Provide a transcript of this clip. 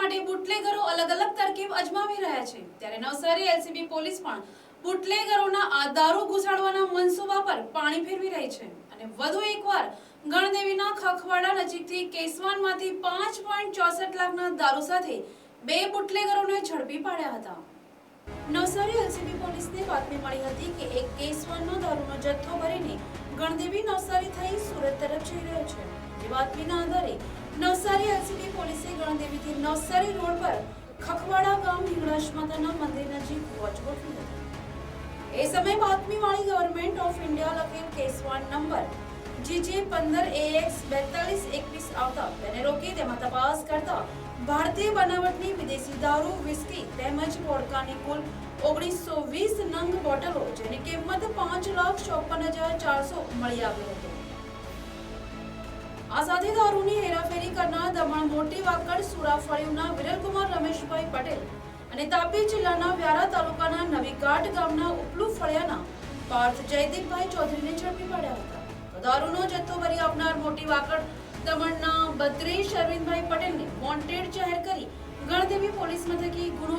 માટે બુટલેગરો અલગ અલગ તરકીબ અજમાવી રહ્યા છે. ત્યારે નવસારી એલસીબી પોલીસ પણ બુટલેગરોના આ દારૂ ઘુસાડવાના મનસૂબા પર પાણી ફેરવી રહી છે. અને વધુ એકવાર ગણદેવીના ખખવાડા નજીકથી કેસવાનમાંથી પાંચ પોઈન્ટ ચોસઠ લાખના દારૂ સાથે બે બુટલેગરોને ઝડપી પાડ્યા હતા. નવસારી એલસીબી પોલીસને બાતમી મળી હતી કે એક કેસવાનનો દારૂનો જથ્થો ભરીને ગણદેવી નવસારી થઈ સુરત તરફ જઈ રહ્યો છે. જે બાતમીના આધારે નવસારી એલસીબી પોલીસે ગણદેવીથી નવસારી રોડ પર ખખવાડા ગામ હિંગળાજ માતાના મંદિર નજીક વોચ ગોઠવી હતી એ સમયે બાતમીવાળી ગવર્મેન્ટ ઓફ ઇન્ડિયા લખેલ કેસવાન નંબર જીજે પંદર એએક્સ બેતાલીસ એકવીસ આવતા તેને રોકી તેમાં તપાસ કરતા ભારતીય બનાવટની વિદેશી દારૂ વિસ્કી તેમજ વોડકાની કુલ ઓગણીસો વીસ નંગ બોટલો જેની કિંમત પાંચ લાખ ચોપન હજાર ચારસો મળી આવ્યો હતો આ સાથે દારૂની હેરાફેરી કરનાર દમણ મોટી વાકડ સુરાફળીના વિરલકુમાર રમેશભાઈ પટેલ અને તાપી જિલ્લાના વ્યારા તાલુકાના નવીઘાટ ગામના ઉપલુ ફળિયાના પાર્થ જયદીપભાઈ ચૌધરીને ઝડપી પાડ્યા હતા. દારૂનો જથ્થો ભરી આપનાર મોટી વાકડ દમણના બદ્રેશ અરવિંદભાઈ પટેલને વોન્ટેડ જાહેર કરી ગણદેવી પોલીસ મથકે ગુનો